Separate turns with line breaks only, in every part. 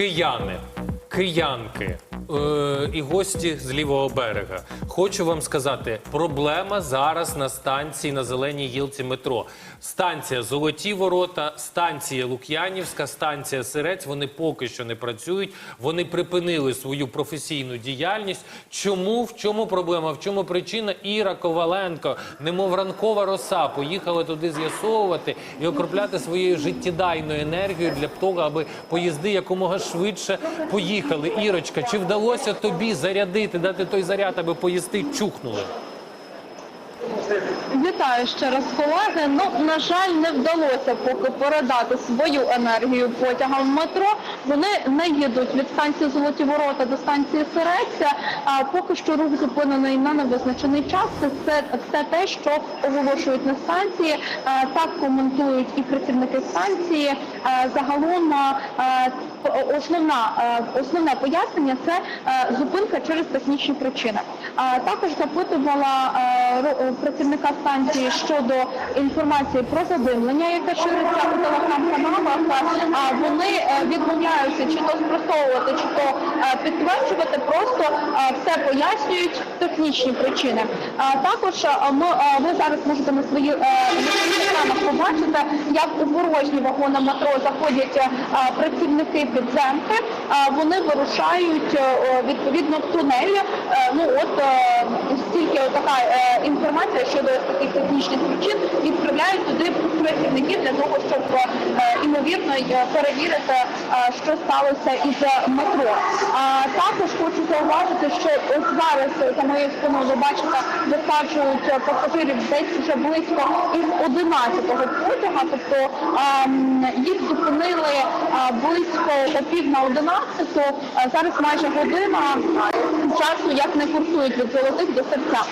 Кияни, киянки е, і гості з лівого берега. Хочу вам сказати, проблема зараз на станції на зеленій гілці метро. Станція Золоті Ворота, станція Лук'янівська, станція Сирець. Вони поки що не працюють. Вони припинили свою професійну діяльність. Чому в чому проблема? В чому причина? Іра Коваленко, немов ранкова роса, поїхала туди з'ясовувати і окропляти своєю життєдайною енергією для того, аби поїзди якомога швидше поїхали. Ірочка, чи вдалося тобі зарядити, дати той заряд, аби поїзди чухнули?
Вітаю ще раз, колеги. Ну на жаль, не вдалося поки передати свою енергію потягам метро. Вони не їдуть від станції Золоті Ворота до станції Сиреця. А поки що рух зупинений на невизначений час. Це все, те, що оголошують на станції. Так коментують і працівники станції. Загалом основна основне пояснення це зупинка через технічні причини. Також запитувала працівника станції щодо інформації про задимлення, яке шириться у телеграм-каналах. А вони е, відмовляються чи то спростовувати, чи то е, підтверджувати, просто е, все пояснюють технічні причини. Також ми ви зараз можете на свої на своїх екранах побачити, як у порожні вагони метро заходять працівники підземки. Вони вирушають відповідно в тунель. Е, Ну от стільки така інформація щодо таких технічних причин відправляють туди працівників для того, щоб е, імовірно е, перевірити, е, що сталося із метро. Також хочу зауважити, що ось зараз е, за моєю спиною ви бачите, висаджують е, пасажирів десь вже близько із 11-го потяга, тобто ем, їх зупинили близько о пів на 11, е, зараз майже година часу, як не курсують від золотих до серця.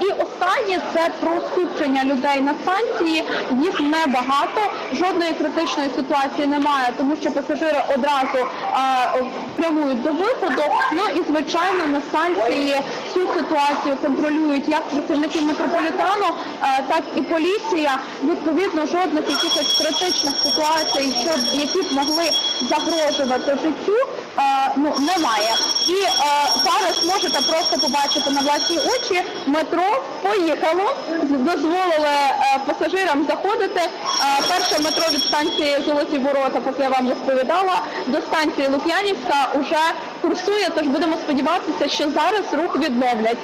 І останнє це про скупчення людей на станції. Їх небагато, жодної критичної ситуації немає, тому що пасажири одразу прямують до виходу. Ну і звичайно на станції цю ситуацію контролюють як працівники метрополітену, е, так і поліція. Відповідно, жодних якихось критичних ситуацій, які б могли загрожувати життю, ну немає. І можете просто побачити на власні очі. Метро поїхало, дозволили е, пасажирам заходити. Е, перше метро від станції Золоті Ворота, як я вам розповідала, до станції Лук'янівська вже курсує. Тож будемо сподіватися, що зараз рух відновлять.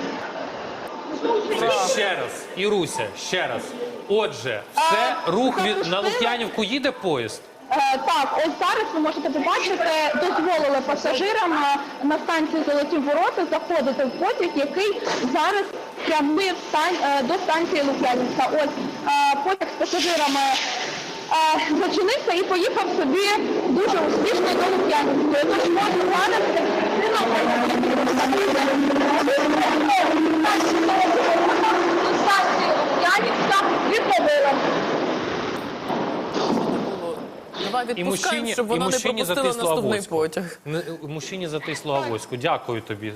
Ще раз, Іруся, ще раз. Отже, все,
А,
рух від на? Лук'янівку їде поїзд.
Е, Так, ось зараз ви можете побачити, дозволили пасажирам е, на станції Золоті Ворота заходити в потяг, який зараз прямує в стан- е, до станції Лук'янівська. Ось потяг з пасажирами зачинився і поїхав собі дуже успішно до Лук'янівської. Тож можна зараз станції Лук'янівська відновили.
Давай відпускаємо, щоб воно не пропустило наступний потяг.
Мужчині затисло авоську. Дякую тобі.